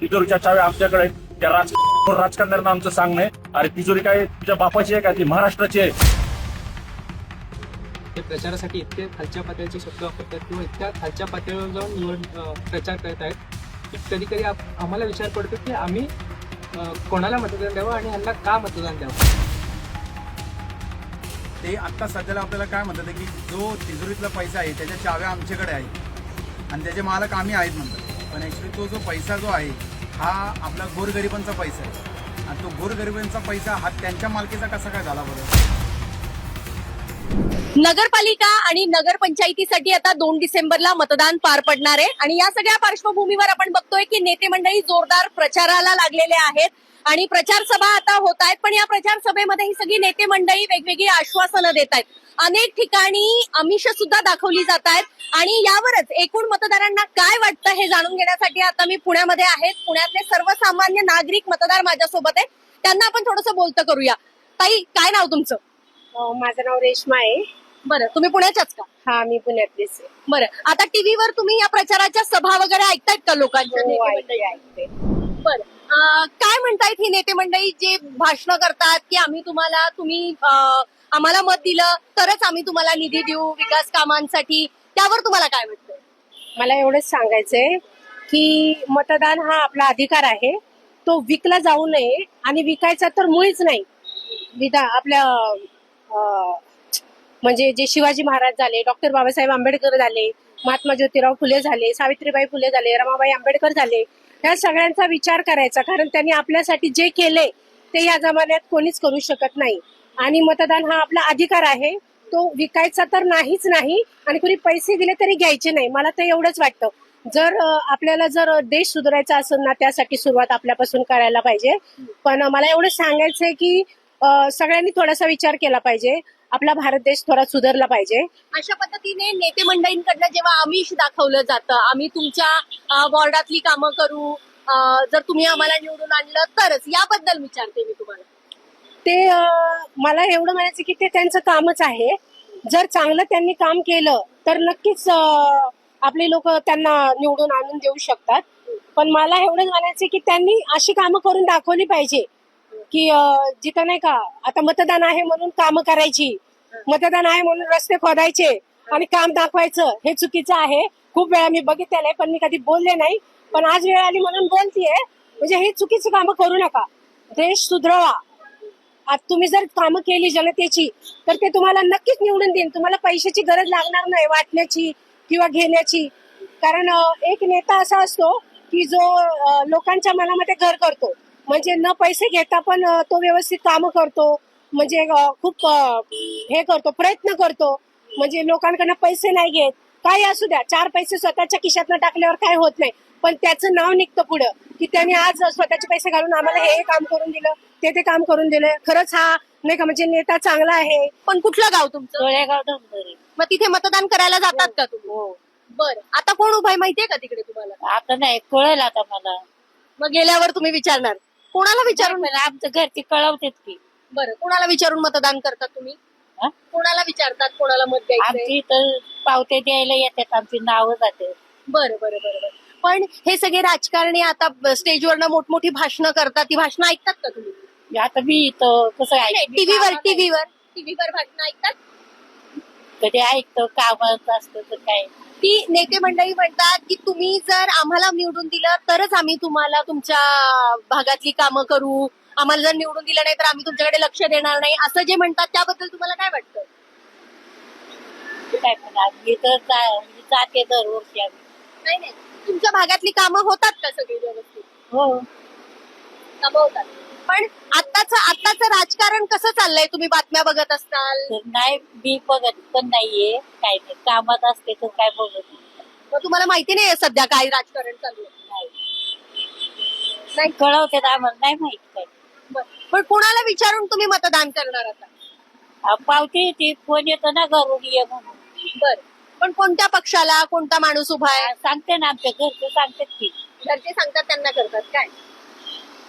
तिजोरीच्या चाव्या आमच्याकडे आहेत. त्या राज राजकारण्यांना आमचं सांगणं आहे. अरे तिजोरी काय तुझ्या बापाची आहे का ती? महाराष्ट्राची आहे. ते प्रचारासाठी इतके खालच्या पातळीचे शब्द वापरतात किंवा इतक्या खालच्या पातळीवर जाऊन निवड प्रचार करत आहेत की कधी कधी आम्हाला विचार पडतो की आम्ही कोणाला मतदान द्यावं आणि यांना का मतदान द्यावं? ते आत्ता सध्याला आपल्याला काय म्हणतात की जो तिजोरीतला पैसा आहे त्याच्या चाव्या आमच्याकडे आहे आणि त्याचे मालक आम्ही आहेत म्हणतात. पण ॲक्च्युली तो जो पैसा जो आहे हा आपला गोरगरिबांचा पैसा आहे. आणि तो गोरगरिबांचा पैसा हा त्यांच्या मालकीचा कसा काय झाला बरं? नगरपालिका आणि नगरपंचायतीसाठी आता दोन डिसेंबरला मतदान पार पडणार आहे. आणि या सगळ्या पार्श्वभूमीवर आपण बघतोय की नेते मंडळी जोरदार प्रचाराला लागलेले आहेत. आणि प्रचार सभा आता होत आहेत पण या प्रचार सभेमध्ये ही सगळी नेते मंडळी वेगवेगळी आश्वासनं देत आहेत. अनेक ठिकाणी आमिष सुद्धा दाखवली जात आहेत आणि यावरच एकूण मतदारांना काय वाटतं हे जाणून घेण्यासाठी आता मी पुण्यामध्ये आहेत पुण्यातले सर्वसामान्य नागरिक मतदार माझ्यासोबत आहेत. त्यांना आपण थोडंसं बोलतं करूया. ताई काय नाव तुमचं? माझं नाव रेश्मा आहे. बरं तुम्ही पुण्याच्याच का? हा मी पुण्यातलीच आहे. बरं आता टीव्हीवर तुम्ही या प्रचाराच्या सभा वगैरे ऐकतायत का लोकांच्या हो. बरं. काय म्हणतायत ही नेते मंडळी? जे भाषण करतात की आम्ही तुम्हाला तुम्ही आम्हाला मत दिलं तरच आम्ही तुम्हाला निधी देऊ विकास कामांसाठी. त्यावर तुम्हाला काय वाटतं मला एवढंच सांगायचंय की मतदान हा आपला अधिकार आहे. तो विकला जाऊ नये आणि विकायचा तर मुळीच नाही. विधा आपल्या म्हणजे जे शिवाजी महाराज झाले डॉक्टर बाबासाहेब आंबेडकर झाले महात्मा ज्योतिराव फुले झाले सावित्रीबाई फुले झाले रमाबाई आंबेडकर झाले ह्या सगळ्यांचा विचार करायचा. कारण त्यांनी आपल्यासाठी जे केले ते या जमान्यात कोणीच करू शकत नाही. आणि मतदान हा आपला अधिकार आहे. तो विकायचा तर नाहीच नाही. आणि कुणी पैसे दिले तरी घ्यायचे नाही. मला तर एवढंच वाटतं. जर आपल्याला जर देश सुधारायचा असेल ना त्यासाठी सुरुवात आपल्यापासून करायला पाहिजे. पण मला एवढं सांगायचंय की सगळ्यांनी थोडासा विचार केला पाहिजे. आपला भारत देश थोडा सुधारला पाहिजे. अशा पद्धतीने नेते मंडळींकडनं जेव्हा आमिष दाखवलं जातं आम्ही तुमच्या वॉर्डातली कामं करू जर तुम्ही आम्हाला निवडून आणलं तरच. याबद्दल विचारते मी तुम्हाला. ते मला एवढं म्हणायचं की ते त्यांचं कामच आहे. जर चांगलं त्यांनी काम केलं तर नक्कीच आपले लोक त्यांना निवडून आणून देऊ शकतात. पण मला एवढं म्हणायचं की त्यांनी अशी कामं करून दाखवली पाहिजे. की जिथं नाही का आता मतदान आहे म्हणून कामं करायची. मतदान आहे म्हणून रस्ते खोदायचे आणि काम दाखवायचं हे चुकीचं आहे. खूप वेळा मी बघितलेलं आहे पण मी कधी बोलले नाही. पण आज वेळ आली म्हणून बोलतीये. म्हणजे हे चुकीचं कामं करू नका. देश सुधरवा. आज तुम्ही जर कामं केली जनतेची तर ते तुम्हाला नक्कीच निवडून देईन तुम्हाला पैशाची गरज लागणार नाही वाटण्याची किंवा घेण्याची. कारण एक नेता असा असतो की जो लोकांच्या मनामध्ये घर करतो. म्हणजे न पैसे घेता पण तो व्यवस्थित कामं करतो. म्हणजे खूप हे करतो प्रयत्न करतो. म्हणजे लोकांकडनं पैसे नाही घेत. काही असू द्या चार पैसे स्वतःच्या खिशातनं टाकल्यावर काय होत नाही. पण त्याचं नाव निघतं पुढं की त्याने आज स्वतःचे पैसे घालून आम्हाला हे काम करून दिलं ते ते काम करून दिलं. खरंच हा नाही का म्हणजे नेता चांगला आहे. पण कुठलं गाव तुमचं? गोळेगाव धनगरी मग तिथे मतदान करायला जातात का तुम्ही? हो. बरं. आता कोण उभा आहे माहितीये का तिकडे तुम्हाला? आता नाही कळेल आता मला. मग गेल्यावर तुम्ही विचारणार. कोणाला विचारून आमच्या घरची कळवतेत की. बरं कोणाला विचारून मतदान करतात तुम्ही? हा? कोणाला विचारतात कोणाला मत द्यायचं आमची तर पावते द्यायला येतात आमची नावं जाते. बरं बरं बरं बरं. पण हे सगळे राजकारणी आता स्टेजवरनं मोठमोठी भाषणं करतात ती भाषणं ऐकतात का तुम्ही? आता मी इथं कसं टीव्हीवर टीव्हीवर टीव्हीवर भाषणं ऐकतात? कधी ऐकतो कामात असतं तर काय? ती नेते मंडळी म्हणतात की तुम्ही जर आम्हाला निवडून दिलं तरच आम्ही तुम्हाला तुमच्या भागातली कामं करू. आम्हाला जर निवडून दिलं नाही तर आम्ही तुमच्याकडे लक्ष देणार नाही. असं जे म्हणतात त्याबद्दल तुम्हाला काय वाटतं? ते काय तर जा- जाते दरवर्षी आम्ही. नाही नाही. तुमच्या भागातली कामं होतात का सगळी व्यवस्थित? हो. कामं होतात. पण आत्ताच आत्ताच राजकारण कसं चाललंय? तुम्ही बातम्या बघत असताल तर नाही मी बघत पण नाहीये. काय नाही कामात असते तर काय बघत. मग तुम्हाला माहिती नाही सध्या काय राजकारण चालू आहे नाही. नाही. कळवते आम्हाला. नाही माहिती काय. बरं. पण कोणाला विचारून तुम्ही मतदान करणार आता? आ, पावती ती फोन येतो ना घरून ये म्हणून. बर. पण कोणत्या पक्षाला कोणता माणूस उभा आहे? आ, सांगते ना आमच्या घरचे सांगतात की. घरचे सांगतात त्यांना करतात. काय?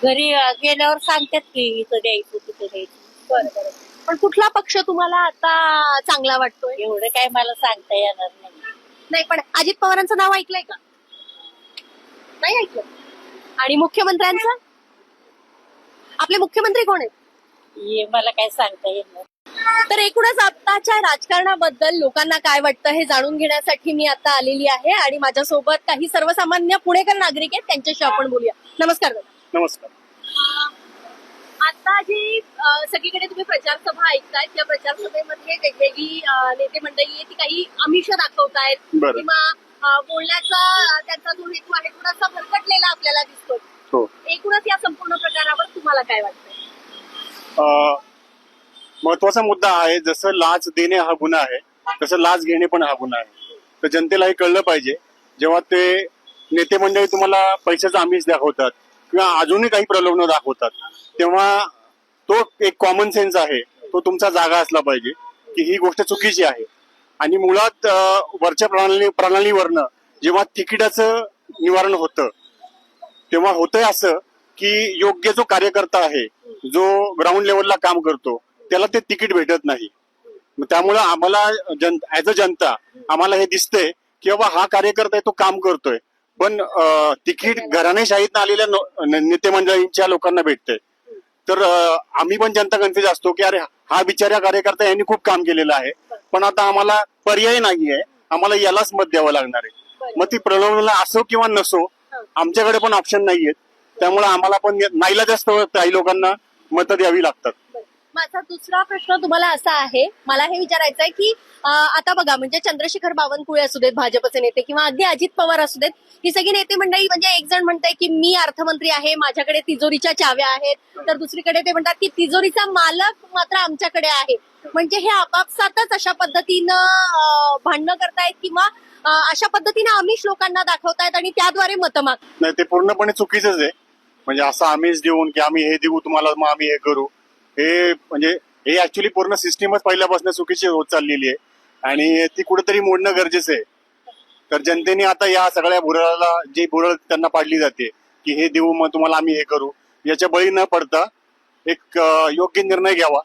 घरी गेल्यावर सांगतात की इथं द्यायचं तिथं द्यायचं. बरं बरं. पण कुठला पक्ष तुम्हाला आता चांगला वाटतोय? एवढं काय मला सांगता येणार नाही. नाही पण अजित पवारांचं नाव ऐकलंय का? नाही ऐकलं. आणि मुख्यमंत्र्यांचा? आपले मुख्यमंत्री कोण आहेत? हे मला काय सांगता नाही. तर एकूणच आताच्या राजकारणाबद्दल लोकांना काय वाटतं हे जाणून घेण्यासाठी मी आता आलेली आहे आणि माझ्यासोबत काही सर्वसामान्य पुणेकर नागरिक आहेत त्यांच्याशी आपण बोलूया. नमस्कार दादा. नमस्कार. आता जी सगळीकडे तुम्ही प्रचार सभा ऐकताय त्या प्रचार सभेमध्ये वेगवेगळी नेते मंडळी ती काही आमिष दाखवतायत. किंवा बोलण्याचा त्यांचा जो हेतू आहे थोडासा भरकटलेला आपल्याला दिसतो हो. एकूणच या संपूर्ण प्रकारावर तुम्हाला काय वाटतं महत्त्वाचा मुद्दा आहे जसं लाच देणे हा गुन्हा आहे तसं लाच घेणे पण हा गुन्हा आहे. तर जनतेला हे कळलं पाहिजे. जेव्हा ते नेते मंडळी तुम्हाला पैशाचा आमिष दाखवतात किंवा अजूनही काही प्रलोभन दाखवतात. तेव्हा तो एक कॉमन सेन्स आहे. तो तुमचा जागा असला पाहिजे की ही गोष्ट चुकीची आहे. आणि मुळात वरच्या प्रणाली प्रणालीवरनं जेव्हा तिकिटाचं निवारण होतं तेव्हा होतंय असं की योग्य जो कार्यकर्ता आहे जो ग्राउंड लेवलला काम करतो त्याला ते तिकीट भेटत नाही. त्यामुळं आम्हाला जन ऍज अ जनता आम्हाला हे दिसतंय की बाबा हा कार्यकर्ता आहे तो काम करतोय. पण तिकीट घराणेशाहीत आलेल्या नेते मंडळींच्या लोकांना भेटतंय. तर आम्ही पण जनता कन्फ्युज असतो की अरे हा बिचाऱ्या कार्यकर्ता यांनी खूप काम केलेलं आहे. पण आता आम्हाला पर्याय नाहीये. आम्हाला यालाच मत द्यावं लागणार आहे. मग ती प्रलोभनाला असो किंवा नसो आमच्याकडे पण ऑप्शन नाहीयेत. त्यामुळे आम्हाला पण नाईला जास्त काही लोकांना मतं द्यावी लागतात. माझा दुसरा प्रश्न तुम्हाला असा आहे मला हे विचारायचं आहे की आता बघा म्हणजे चंद्रशेखर बावनकुळे असू देत भाजपचे नेते किंवा अगदी अजित पवार असू देत ही सगळी नेते मंडळी म्हणजे एक जण म्हणताय की मी अर्थमंत्री आहे माझ्याकडे तिजोरीच्या चाव्या आहेत तर दुसरीकडे ते म्हणतात की तिजोरीचा मालक मात्र आमच्याकडे आहे. म्हणजे हे आपापसातच अशा पद्धतीनं भांडणं करतायत किंवा अशा पद्धतीनं आमिष लोकांना दाखवतायत आणि त्याद्वारे मतमाग नाही ते पूर्णपणे चुकीचंच आहे. म्हणजे असं आम्हीच देऊन की आम्ही हे देऊ तुम्हाला मग आम्ही हे करू. हे म्हणजे हे ऍक्च्युली पूर्ण सिस्टीमच पहिल्यापासून चुकीची होत चाललेली आहे. आणि ती कुठेतरी मोडणं गरजेचं आहे. तर जनतेने आता या सगळ्या भुरळाला जे भुरळ त्यांना पाडली जाते की हे देऊ मग तुम्हाला आम्ही हे करू याच्या बळी न पडता एक योग्य निर्णय घ्यावा.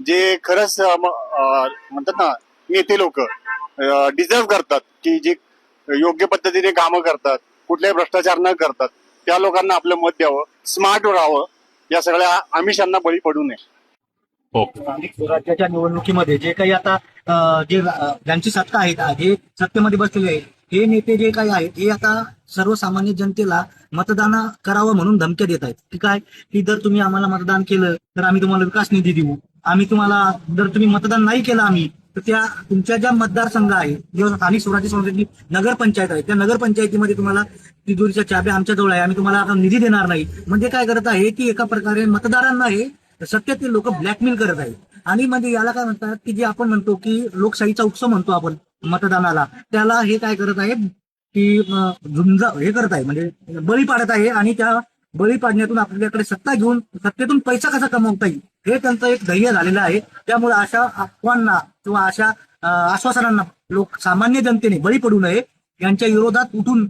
जे खरंच म्हणतात ना नेते लोक डिझर्व करतात की जे योग्य पद्धतीने कामं करतात कुठल्याही भ्रष्टाचार न करतात त्या लोकांना आपलं मत द्यावं स्मार्ट राहावं या सगळ्या आमिषांना बळी पडू नये. स्थानिक स्वराज्याच्या निवडणुकीमध्ये जे काही आता जे ज्यांची सत्ता आहेत जे सत्तेमध्ये बसलेले आहेत हे नेते जे काही आहेत हे आता सर्वसामान्य जनतेला मतदान करावं म्हणून धमक्या देत आहेत. की काय की जर तुम्ही आम्हाला मतदान केलं तर आम्ही तुम्हाला विकास निधी देऊ. आम्ही तुम्हाला जर तुम्ही मतदान नाही केलं आम्ही तर त्या तुमच्या ज्या मतदारसंघ आहे जे स्थानिक स्वराज्य संस्थेची नगरपंचायत आहे त्या नगरपंचायतीमध्ये तुम्हाला तिजोरीच्या चाब्या आमच्याजवळ आहे. आम्ही तुम्हाला आता निधी देणार नाही. म्हणजे काय करत आहे की एका प्रकारे मतदारांना हे सत्यातील लोक ब्लॅकमेल करत आहेत. आणि म्हणजे याला काय म्हणतात की जे आपण म्हणतो की लोकशाहीचा उत्सव म्हणतो आपण मतदानाला त्याला हे काय करत आहे की झुंज हे करत आहे. म्हणजे बळी पाडत आहे आणि त्या बळी पाडण्यातून आपल्याकडे सत्ता घेऊन सत्तेतून पैसा कसा कमवता येईल? हे त्यांचं एक ध्येय झालेलं आहे. त्यामुळे अशा अफवांना किंवा अशा आश्वासनांना लोक सामान्य जनतेने बळी पडू नये. यांच्या विरोधात उठून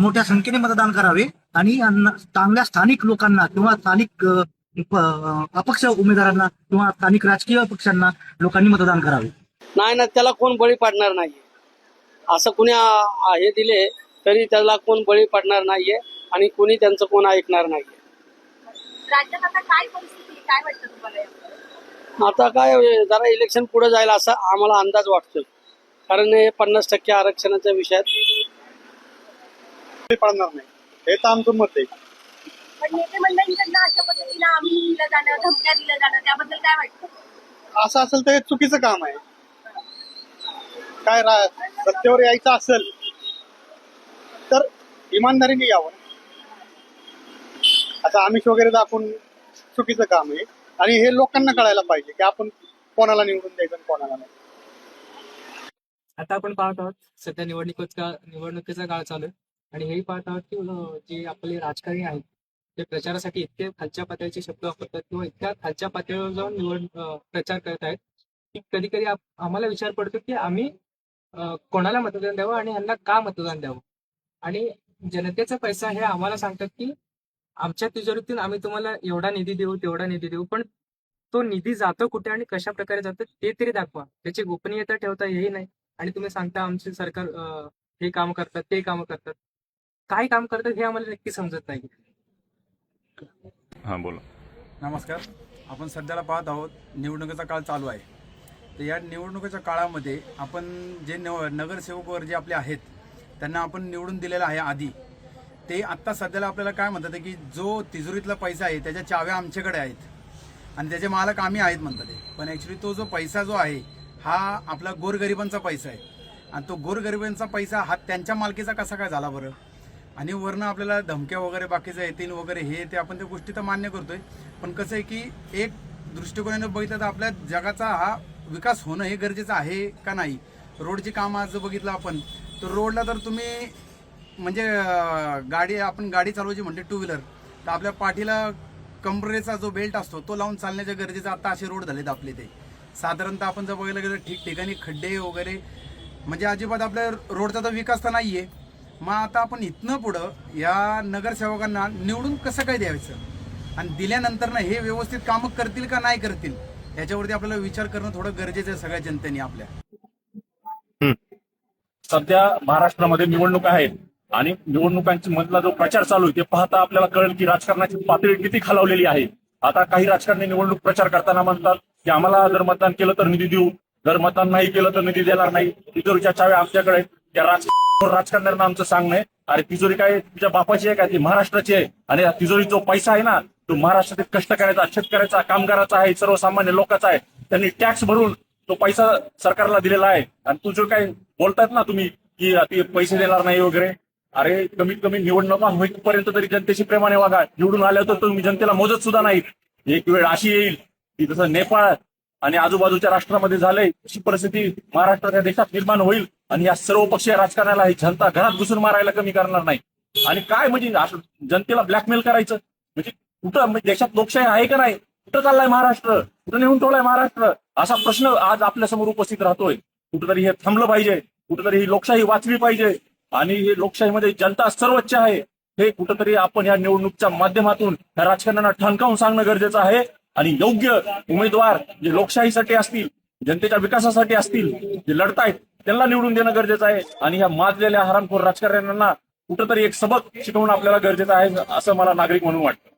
मोठ्या संख्येने मतदान करावे आणि यांना चांगल्या स्थानिक लोकांना किंवा स्थानिक अपक्ष उमेदवारांना किंवा स्थानिक राजकीय पक्षांना लोकांनी मतदान करावे. नाही ना त्याला कोण बळी पाडणार नाहीये. असं कुणी हे दिले तरी त्याला कोण बळी पाडणार नाहीये. आणि कुणी त्यांचं कोण ऐकणार राज्यात आता काय परिस्थिती आहे? काय वाटतं तुम्हाला यावर? आता काय होईल, जरा इलेक्शन पुढे जाईल असा आम्हाला अंदाज वाटतोय. कारण हे पन्नास टक्के आरक्षणाच्या विषयात ते पडणार नाही. हे तर आमचं मत आहे. पण नेते मंडळींकडनं अशा पद्धतीनं आम्ही दिलं जाणं धमक्या दिलं जाणं त्याबद्दल काय वाटतं? असं असेल तर हे चुकीचं काम आहे. काय रा- सत्तेवर यायचं असेल तर इमानदारीने यावं. आता आमिष वगैरे दाखवून चुकीचं काम आहे. आणि हे लोकांना कळायला पाहिजे की आपण कोणाला निवडून द्यायचं आणि कोणाला नाही. आता आपण पाहत आहोत सध्या निवडणुकीचा निवडणुकीचा काळ चालू आहे. आणि हेही पाहत आहोत की जे आपले राजकारणी आहेत ते प्रचारासाठी इतके खालच्या पातळीचे शब्द वापरतात किंवा इतक्या खालच्या पातळीवर जाऊन निवड प्रचार करत आहेत की कधी कधी आम्हाला विचार पडतो की आम्ही कोणाला मतदान द्यावं आणि यांना का मतदान द्यावं? आणि जनतेचा पैसा हे आम्हाला सांगतात की आमच्या तिजोरीतून आम्ही तुम्हाला एवढा निधी देऊ तेवढा निधी देऊ पण तो निधी जातो कुठे आणि कशा प्रकारे जातो ते तरी दाखवा. त्याची गोपनीयता ठेवता येई नाही आणि तुम्ही सांगता आमचे सरकार हे काम करतात ते काम करतात. काय काम करतात हे आम्हाला नक्की समजत नाही. हां बोला. नमस्कार. आपण सध्याला पाहत आहोत निवडणुकीचा काळ चालू आहे. तर या निवडणुकीच्या काळामध्ये आपण जे नव नगरसेवक वर जे आपले आहेत त्यांना आपण निवडून दिलेलं आहे आधी. ते आत्ता सध्याला आपल्याला काय म्हणतात की जो तिजोरीतला पैसा आहे त्याच्या चाव्या आमच्याकडे आहेत. आणि त्याचे मालक आम्ही आहेत म्हणतात ते पण ॲक्च्युली तो जो पैसा जो आहे हा आपला गोरगरिबांचा पैसा आहे. आणि तो गोरगरिबांचा पैसा हा त्यांच्या मालकीचा कसा काय झाला बरं? आणि वरनं आपल्याला धमक्या वगैरे बाकीचं येतील वगैरे हे ते आपण त्या गोष्टी तर मान्य करतोय. पण कसं आहे की एक दृष्टिकोनाने बघितलं तर आपल्या जगाचा हा विकास होणं हे गरजेचं आहे का नाही? रोडची कामं आज जर बघितलं आपण तर रोडला तर तुम्ही म्हणजे गाडी आपण गाडी चालवायची म्हणते टू व्हीलर तर आपल्या पाठीला कंबरेचा जो बेल्ट असतो तो लावून चालण्याच्या गरजेचं आता असे रोड झालेत आपले ते. साधारणतः आपण जर बघायला गेलं ठिकठिकाणी खड्डे वगैरे म्हणजे अजिबात आपल्या रोडचा तर विकास तर नाहीये. मग आता आपण इथनं पुढं या नगरसेवकांना निवडून कसं काय द्यायचं? आणि दिल्यानंतर ना हे व्यवस्थित कामं करतील का नाही करतील? याच्यावरती आपल्याला विचार करणं थोडं गरजेचं आहे सगळ्या जनतेने आपल्या. सध्या महाराष्ट्रामध्ये निवडणूक आहेत. आणि निवडणुकांची मधला जो प्रचार चालू आहे ते पाहता आपल्याला कळेल की राजकारणाची पातळी किती खालावलेली आहे. आता काही राजकारणी निवडणूक प्रचार करताना म्हणतात की आम्हाला जर मतदान केलं तर निधी देऊ. जर मतदान नाही केलं तर निधी देणार नाही. तिजोरीच्या चाव्या आमच्याकडे त्या राज राजकारण्यांना आमचं सांगणं आहे. अरे तिजोरी काय तुझ्या बापाची आहे का? ती महाराष्ट्राची आहे. आणि या तिजोरी जो पैसा आहे ना तो महाराष्ट्रातील करायचा शेतकऱ्याचा कामगाराचा आहे सर्वसामान्य लोकांचा आहे. त्यांनी टॅक्स भरून तो पैसा सरकारला दिलेला आहे. आणि तू जो काय बोलतायत ना तुम्ही की ते पैसे देणार नाही वगैरे. अरे कमीत कमी निवडणुका होईपर्यंत तरी जनतेशी प्रेमाने वागा. निवडून आल्यावर तर तुम्ही जनतेला मोजत सुद्धा नाही एक वेळ अशी येईल की जसं नेपाळ आणि आजूबाजूच्या राष्ट्रामध्ये झालंय अशी परिस्थिती महाराष्ट्राच्या देशात निर्माण होईल आणि या सर्व पक्षीय राजकारणाला ही जनता घरात घुसून मारायला कमी करणार नाही. आणि काय म्हणजे असं जनतेला ब्लॅकमेल करायचं? म्हणजे कुठं म्हणजे देशात लोकशाही आहे का नाही? कुठं चाललाय महाराष्ट्र? कुठं नेऊन ठेवलाय महाराष्ट्र? असा प्रश्न आज आपल्यासमोर उपस्थित राहतोय. कुठंतरी हे थांबलं पाहिजे. कुठंतरी ही लोकशाही वाचली पाहिजे. आणि हे लोकशाहीमध्ये जनता सर्वोच्च आहे. हे कुठंतरी आपण या निवडणुकीच्या माध्यमातून या राजकारण्यांना ठणकावून सांगणं गरजेचं आहे. आणि योग्य उमेदवार जे लोकशाहीसाठी असतील जनतेच्या विकासासाठी असतील जे लढतायत त्यांना निवडून देणं गरजेचं आहे. आणि ह्या माजलेल्या हरामखोर राजकारण्यांना कुठंतरी एक सबक शिकवणं आपल्याला गरजेचं आहे असं मला नागरिक म्हणून वाटतं.